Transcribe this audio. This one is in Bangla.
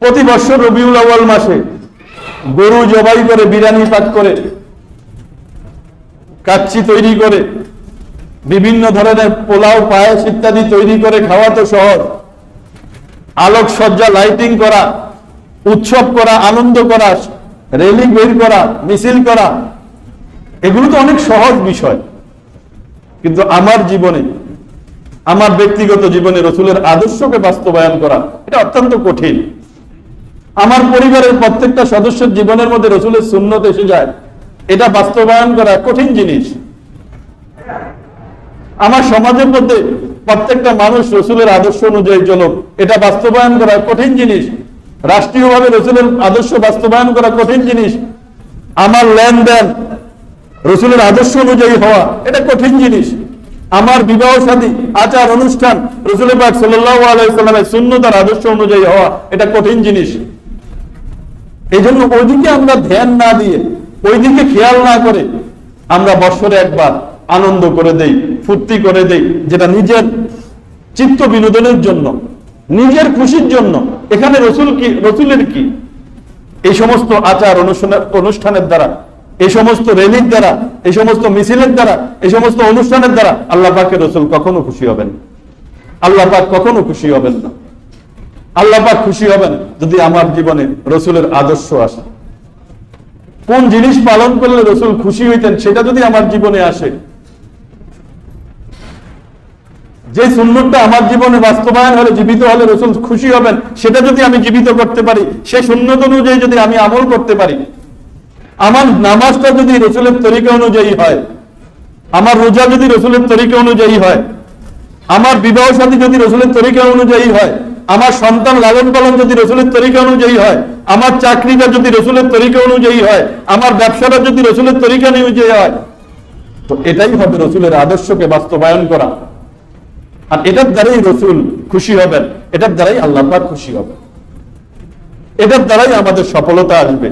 প্রতি বছর রবিউল আউয়াল মাসে গরু জবাই করে, বিরিয়ানি পাক করে, কাচ্চি তৈরি করে, বিভিন্ন ধরনের পোলাও, পায়েস ইত্যাদি তৈরি করে খাওয়া তো সহজ। আলোকসজ্জা, লাইটিং করা, উৎসব করা, আনন্দ করা, রেলি বের করা, মিছিল করা, এগুলো তো অনেক সহজ বিষয়। কিন্তু আমার জীবনে, আমার ব্যক্তিগত জীবনে রসুলের আদর্শকে বাস্তবায়ন করা, এটা অত্যন্ত কঠিন। আমার পরিবারের প্রত্যেকটা সদস্যের জীবনের মধ্যে রসুলের শূন্যত এসে যায়। এটা বাস্তবায়ন করা কঠিন জিনিস। আমার সমাজের মধ্যে প্রত্যেকটা মানুষ রসুলের আদর্শ অনুযায়ী চলুক, এটা বাস্তবায়ন করা কঠিন জিনিস। রাষ্ট্রীয়ভাবে রসুলের আদর্শ বাস্তবায়ন করা কঠিন জিনিস। আমার লেনদেন রসুলের আদর্শ অনুযায়ী হওয়া, এটা কঠিন জিনিস। আমার বিবাহ সাদী আচার অনুষ্ঠান রসুল সাল্লাহ আলাইসাল্লামের শূন্যতার আদর্শ অনুযায়ী হওয়া, এটা কঠিন জিনিস। এই জন্য ওইদিকে আমরা ধ্যান না দিয়ে, ওইদিকে খেয়াল না করে আমরা বৎসরে একবার আনন্দ করে দেই, ফুর্তি করে দেই, যেটা নিজের চিত্ত বিনোদনের জন্য, নিজের খুশির জন্য। এখানে রসুল কি, রসুলের কি? এই সমস্ত আচার অনুষ্ঠানের অনুষ্ঠানের দ্বারা, এই সমস্ত রেলির দ্বারা, এই সমস্ত মিছিলের দ্বারা, এই সমস্ত অনুষ্ঠানের দ্বারা আল্লাহ পাকের রসুল কখনো খুশি হবেন আল্লাহ পাক কখনো খুশি হবেন না। আল্লাহ পাক খুশি হবেন যদি আমার জীবনে রসুলের আদর্শ আসে। কোন জিনিস পালন করলে রসুল খুশি হইতেন সেটা যদি আমার জীবনে আসে। যে সুন্নতটা আমার জীবনে বাস্তবায়ন হলে, জীবিত হলে রসুল খুশি হবেন, সেটা যদি আমি জীবিত করতে পারি, সে সুন্নত অনুযায়ী যদি আমি আমল করতে পারি, আমার নামাজটা যদি রসুলের তরিকা অনুযায়ী হয়, আমার রোজা যদি রসুলের তরিকা অনুযায়ী হয়, আমার বিবাহ সাথী যদি রসুলের তরিকা অনুযায়ী হয় আমার সন্তান লালন পালন যদি রসুলের তরিকা অনুযায়ী হয়, আমার চাকরিটা যদি রসুলের তরিকা অনুযায়ী হয়, আমার ব্যবসাটা যদি রসুলের তরিকা অনুযায়ী হয়, তো এটাই হবে রসুলের আদর্শকে বাস্তবায়ন করা। আর এটার দ্বারাই রসুল খুশি হবেন, এটার দ্বারাই আল্লাহ খুশি হবে এটার দ্বারাই আমাদের সফলতা আসবে।